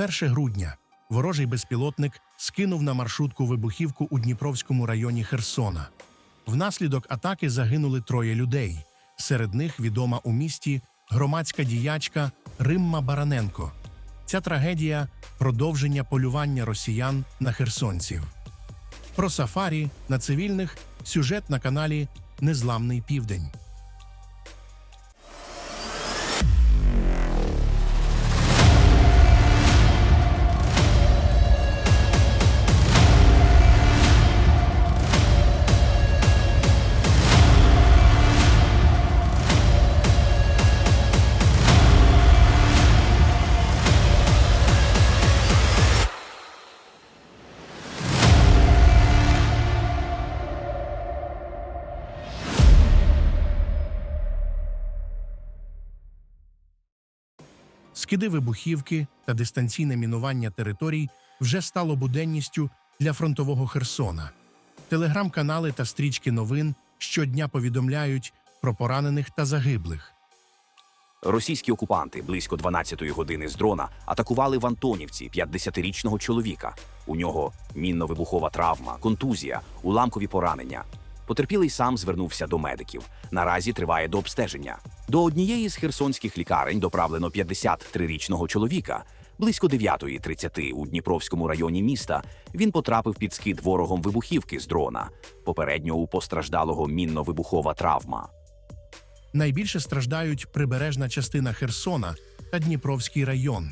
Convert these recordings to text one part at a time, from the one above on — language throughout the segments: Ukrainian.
1 грудня ворожий безпілотник скинув на маршрутку вибухівку у Дніпровському районі Херсона. Внаслідок атаки загинули троє людей. Серед них відома у місті громадська діячка Римма Бараненко. Ця трагедія продовження полювання росіян на херсонців. Про сафарі на цивільних сюжет на каналі Незламний Південь. Скиди вибухівки та дистанційне мінування територій вже стало буденністю для фронтового Херсона. Телеграм-канали та стрічки новин щодня повідомляють про поранених та загиблих. Російські окупанти близько 12-ї години з дрона атакували в Антонівці 50-річного чоловіка. У нього мінно-вибухова травма, контузія, уламкові поранення. Потерпілий сам звернувся до медиків. Наразі триває дообстеження. До однієї з херсонських лікарень доправлено 53-річного чоловіка. Близько 9.30 у Дніпровському районі міста він потрапив під скид ворогом вибухівки з дрона. Попередньо у постраждалого мінно-вибухова травма. Найбільше страждають прибережна частина Херсона та Дніпровський район.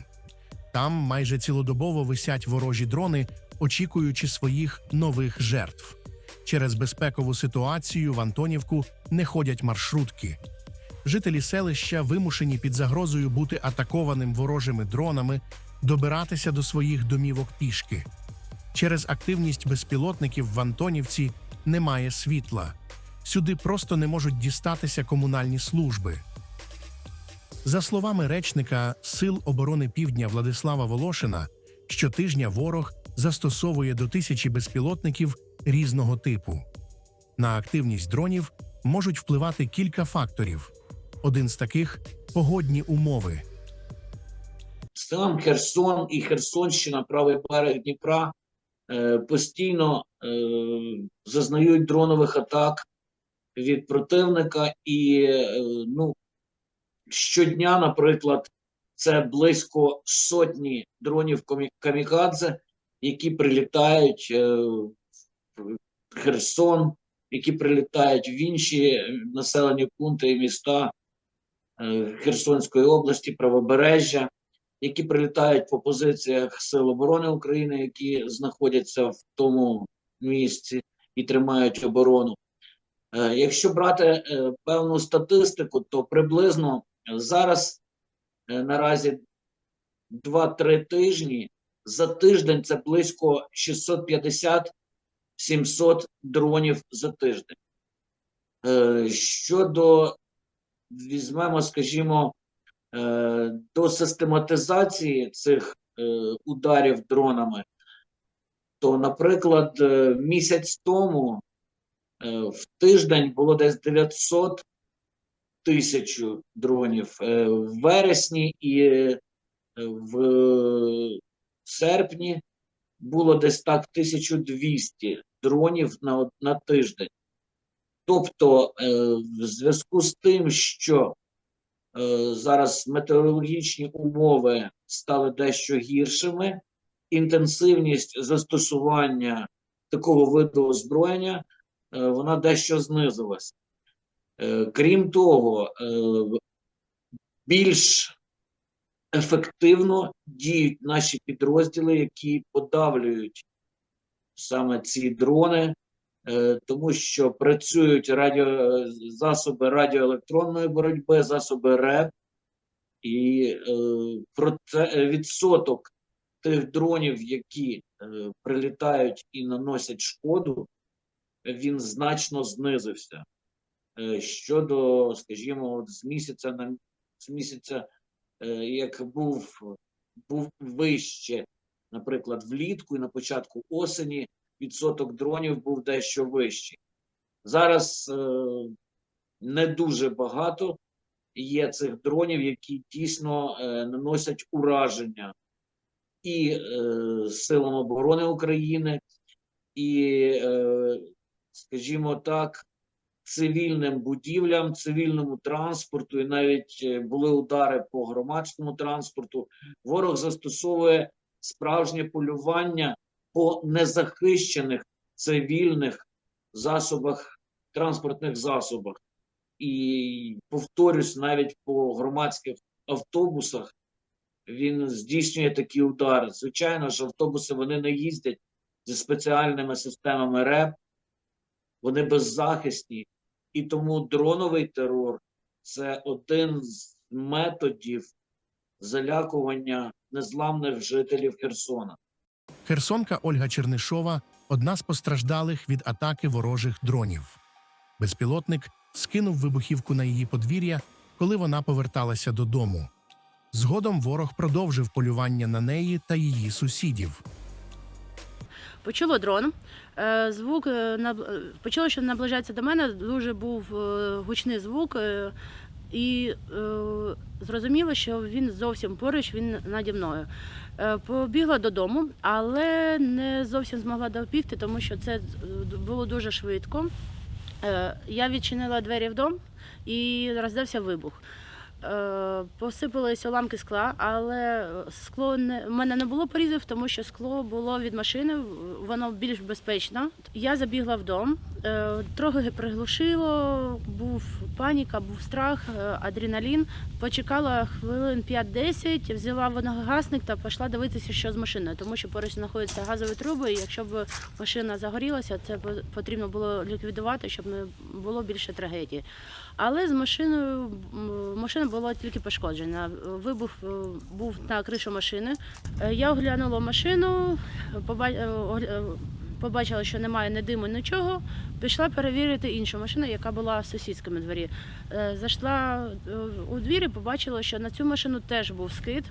Там майже цілодобово висять ворожі дрони, очікуючи своїх нових жертв. Через безпекову ситуацію в Антонівку не ходять маршрутки. Жителі селища вимушені під загрозою бути атакованим ворожими дронами, добиратися до своїх домівок пішки. Через активність безпілотників в Антонівці немає світла. Сюди просто не можуть дістатися комунальні служби. За словами речника Сил оборони Півдня Владислава Волошина, щотижня ворог застосовує до тисячі безпілотників різного типу. На активність дронів можуть впливати кілька факторів. Один з таких погодні умови. Сам Херсон і Херсонщина, правий берег Дніпра, е, постійно е, зазнають дронових атак від противника. І е, ну, щодня, наприклад, це близько сотні дронів камікадзе, які прилітають Херсон, які прилітають в інші населені пункти і міста е, Херсонської області, правобережжя які прилітають по позиціях Сил оборони України, які знаходяться в тому місці і тримають оборону. Е, Якщо брати е, певну статистику, то приблизно зараз наразі 2-3 тижні за тиждень це близько 650-700 дронів за тиждень. Е, Щодо візьмемо, скажімо, е, до систематизації цих е, ударів дронами, то, наприклад, місяць тому в тиждень було десь 900 тисяч дронів в вересні і в серпні було десь так 1200 дронів на, на тиждень. Тобто, е, в зв'язку з тим, що Е, зараз метеорологічні умови стали дещо гіршими. Інтенсивність застосування такого виду озброєння е, вона дещо знизилась. Е, Крім того, більш ефективно діють наші підрозділи, які подавлюють саме ці дрони, е, тому що працюють радіо, засоби радіоелектронної боротьби, засоби РЕП, і е, проте, відсоток тих дронів, які е, прилітають і наносять шкоду, він значно знизився. Щодо, скажімо, з місяця на з місяця, як був, був вище, наприклад, влітку і на початку осені, відсоток дронів був дещо вищий. Зараз е, не дуже багато є цих дронів, які дійсно е, наносять ураження і е, Силам оборони України, і, е, скажімо так, цивільним будівлям, цивільному транспорту, і навіть е, були удари по громадському транспорту. Ворог застосовує справжнє полювання по незахищених цивільних засобах, транспортних засобах. І повторюсь, навіть по громадських автобусах він здійснює такі удари. Звичайно ж, автобуси вони не їздять зі спеціальними системами РЕП, вони беззахисні. І тому дроновий терор це один з методів залякування незламних жителів Херсона. Херсонка Ольга Чернишова одна з постраждалих від атаки ворожих дронів. Безпілотник скинув вибухівку на її подвір'я, коли вона поверталася додому. Згодом ворог продовжив полювання на неї та її сусідів. Почуло дрон. Е, Звук е, е, почуло, що наближається до мене. Дуже був гучний звук, і е, зрозуміло, що він зовсім поруч, він наді мною. Е, Побігла додому, але не зовсім змогла добігти, тому що це е, було дуже швидко. Е, Я відчинила двері вдома і роздався вибух. Е, Посипалися уламки скла, але скло не в мене не було порізів, тому що скло було від машини, воно більш безпечно. Я забігла в е, трохи приглушило, був паніка, був страх, е, адреналін. Почекала хвилин 5-10, взяла вогнегасник та пішла дивитися, що з машиною, тому що поруч знаходяться газові труби. І якщо б машина загорілася, це потрібно було ліквідувати, щоб не було більше трагедії. Але з машиною м, була тільки пошкоджена. Вибух е, був на кришу машини. Е, Я оглянула машину, е, побачила, що немає ні диму, нічого. Пішла перевірити іншу машину, яка була в сусідському дворі. Зайшла у двір побачила, що на цю машину теж був скид.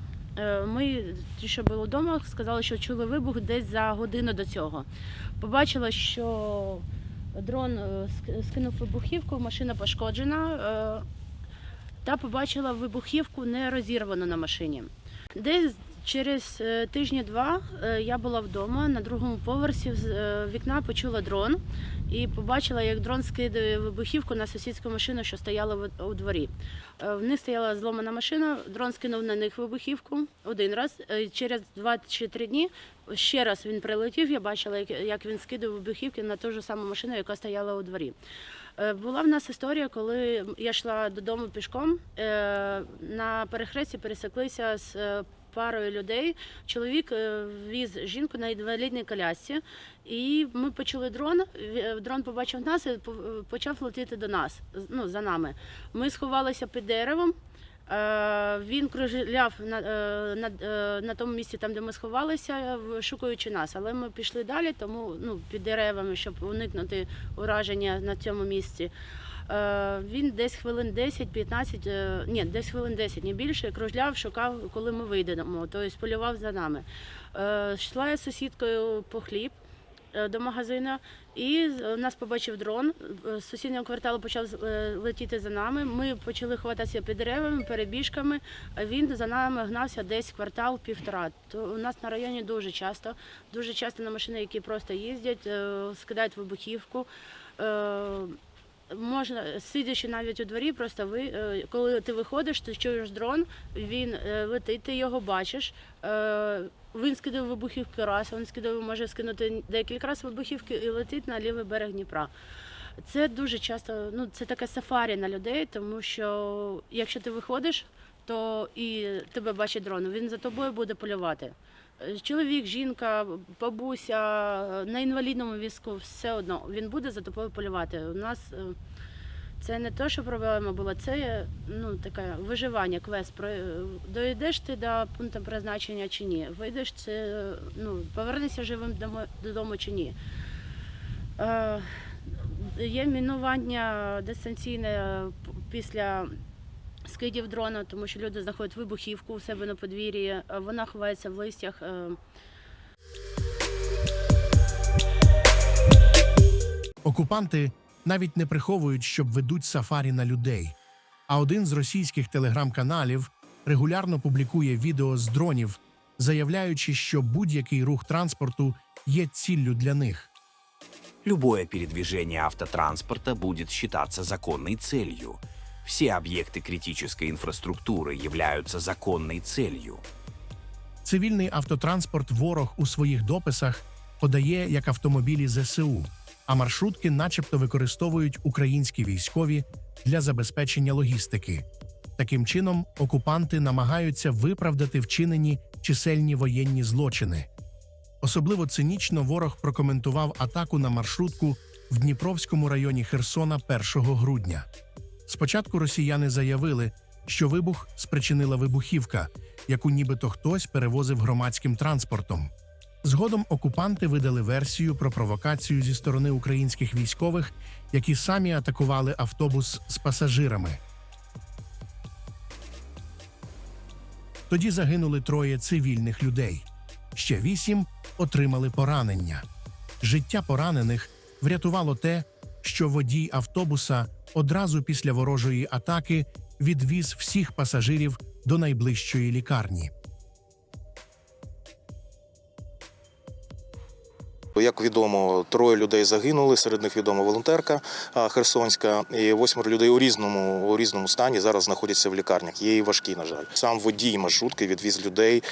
Ми, ті, що були вдома, сказали, що чули вибух десь за годину до цього. Побачила, що дрон скинув вибухівку, машина пошкоджена. Та побачила вибухівку не розірвану на машині. Десь через е, тижні-два е, я була вдома на другому поверсі з е, вікна почула дрон і побачила, як дрон скидає вибухівку на сусідську машину, що стояла у дворі. В них стояла зломана машина, дрон скинув на них вибухівку один раз. Через два чи три дні ще раз він прилетів. Я бачила, як він скидав вибухівки на ту ж саму машину, яка стояла у дворі. Е, Була в нас історія, коли я йшла додому пішком. е, На перехресті пересеклися з е, парою людей. Чоловік віз жінку на інвалідній колясці, і ми почули дрон. Дрон побачив нас і почав летіти до нас. Ну за нами. Ми сховалися під деревом. Е, Він кружляв на, е, на, е, на тому місці, там де ми сховалися, шукаючи нас. Але ми пішли далі, тому ну під деревами, щоб уникнути ураження на цьому місці. Він десь хвилин 10-15, е, ні, десь хвилин 10, не більше, кружляв, шукав, коли ми вийдемо, тобто полював за нами. Йшла я з сусідкою по хліб до магазину, і з- нас побачив дрон. Е, З сусіднього кварталу почав е, летіти за нами. Ми почали ховатися під деревами, перебіжками. Він за нами гнався десь квартал півтора. То у нас на районі дуже часто, дуже часто на машини, які просто їздять, е, скидають вибухівку. Е, Можна сидячи навіть у дворі, просто ви е, коли ти виходиш, ти чуєш дрон, він е, летить, ти його бачиш. Він скидав вибухівки раз, він скидав, може скинути декілька разів вибухівки і летить на лівий берег Дніпра. Це дуже часто, ну це таке сафарі на людей, тому що якщо ти виходиш, то і тебе бачить дрон, він за тобою буде полювати. Чоловік, жінка, бабуся на інвалідному візку, все одно він буде за тобою полювати. У нас е, це не то, що проблема була, це ну таке виживання, квест. Е, Доїдеш ти до пункту призначення чи ні? Вийдеш це, ну, повернешся живим додому чи ні. Е, Є мінування дистанційне після скидів дрона, тому що люди знаходять вибухівку у себе на подвір'ї, е, вона ховається в листях. е, Окупанти навіть не приховують, щоб ведуть сафарі на людей. А один з російських телеграм-каналів регулярно публікує відео з дронів, заявляючи, що будь-який рух транспорту є ціллю для них. Любое передвижение автотранспорта будет считаться законной целью. Все объекты критической инфраструктуры являются законной целью. Цивільний автотранспорт ворог у своїх дописах подає як автомобілі ЗСУ, а маршрутки, начебто, використовують українські військові для забезпечення логістики. Таким чином, окупанти намагаються виправдати вчинені чисельні воєнні злочини. Особливо цинічно ворог прокоментував атаку на маршрутку в Дніпровському районі Херсона 1 грудня. Спочатку росіяни заявили, що вибух спричинила вибухівка, яку нібито хтось перевозив громадським транспортом. Згодом окупанти видали версію про провокацію зі сторони українських військових, які самі атакували автобус з пасажирами. Тоді загинули троє цивільних людей. Ще вісім отримали поранення. Життя поранених врятувало те, що водій автобуса одразу після ворожої атаки відвіз всіх пасажирів до найближчої лікарні. Як відомо, троє людей загинули. Серед них відома волонтерка Херсонська, і восьмеро людей у різному у різному стані зараз знаходяться в лікарнях. Є і важкі, на жаль. Сам водій маршрутки відвіз людей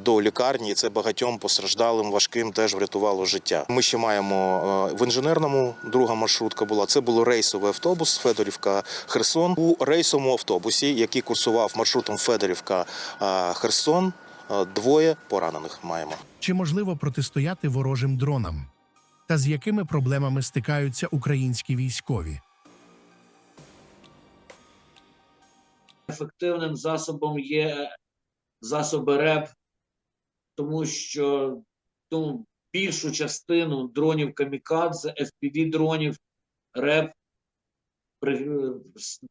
до лікарні. і Це багатьом постраждалим, важким теж врятувало життя. Ми ще маємо в інженерному друга маршрутка була. Це було рейсовий автобус Федорівка Херсон. У рейсовому автобусі, який курсував маршрутом Федорівка Херсон, двоє поранених маємо. Чи можливо протистояти ворожим дронам? Та з якими проблемами стикаються українські військові? ефективним засобом є засоби РЕП, тому що ну, більшу частину дронів камікадзе, fpv дронів РЕП при,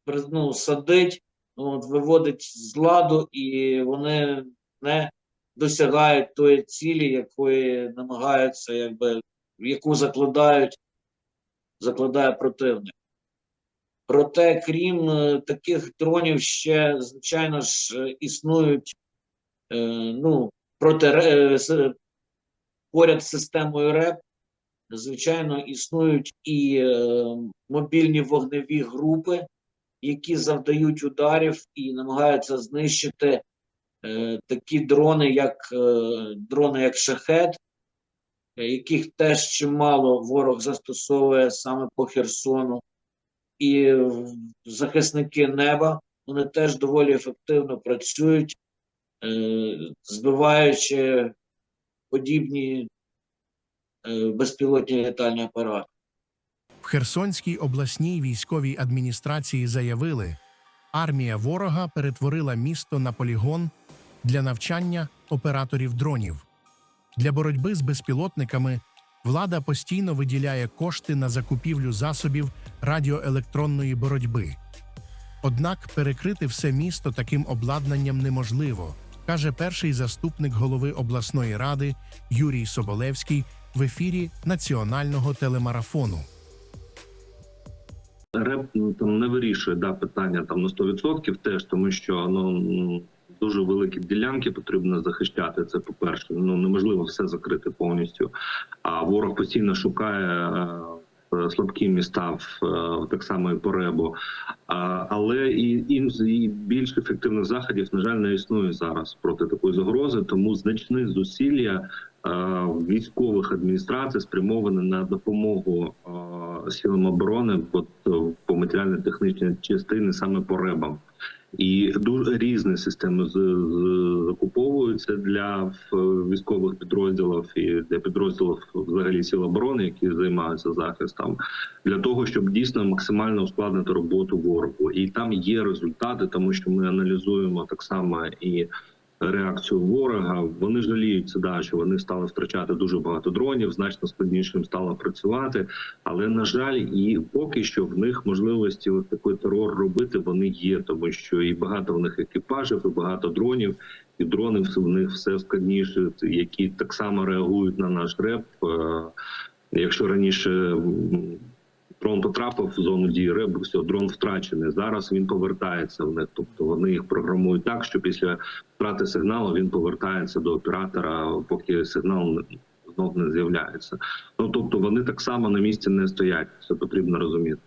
при- ну, садить, от, виводить з ладу, і вони не досягають тої цілі, якої намагаються, якби, яку закладають, закладає противник. Проте, крім е, таких дронів, ще, звичайно ж, е, існують е, ну, проти, е, поряд з системою РЕП, звичайно, існують і е, мобільні вогневі групи, які завдають ударів і намагаються знищити такі дрони, як е, дрони, як шахет, е, яких теж чимало ворог застосовує саме по Херсону і захисники неба вони теж доволі ефективно працюють, е, збиваючи подібні е, безпілотні літальні апарати. В Херсонській обласній військовій адміністрації заявили, армія ворога перетворила місто на полігон для навчання операторів дронів. Для боротьби з безпілотниками влада постійно виділяє кошти на закупівлю засобів радіоелектронної боротьби. Однак перекрити все місто таким обладнанням неможливо, каже перший заступник голови обласної ради Юрій Соболевський в ефірі національного телемарафону. РЕП ну, там не вирішує да, питання там на 100% теж, тому що ну дуже великі ділянки потрібно захищати. Це по-перше, ну неможливо все закрити повністю. А ворог постійно шукає е, слабкі міста в е, так само і по ребу. Але і, і, більш ефективних заходів, на жаль, не існує зараз проти такої загрози, тому значні зусилля е, військових адміністрацій спрямовані на допомогу силам оборони по матеріально-технічній частині саме по ребам. І дуже різні системи закуповуються для е, військових підрозділів і для підрозділів взагалі сіл оборони, які займаються захистом, для того, щоб дійсно максимально ускладнити роботу ворогу. І там є результати, тому що ми аналізуємо так само і реакцію ворога. Вони жаліються, да, що вони стали втрачати дуже багато дронів, значно складніше їм стало працювати. Але на жаль, і поки що в них можливості от такий терор робити вони є, тому що і багато в них екіпажів, і багато дронів. І дрони в них все складніше, які так само реагують на наш реп. Е, Якщо раніше дрон потрапив в зону дії риби, все, дрон втрачений. Зараз він повертається в них. Тобто вони їх програмують так, що після втрати сигналу він повертається до оператора, поки сигнал знов не з'являється. Ну тобто вони так само на місці не стоять. Це потрібно розуміти.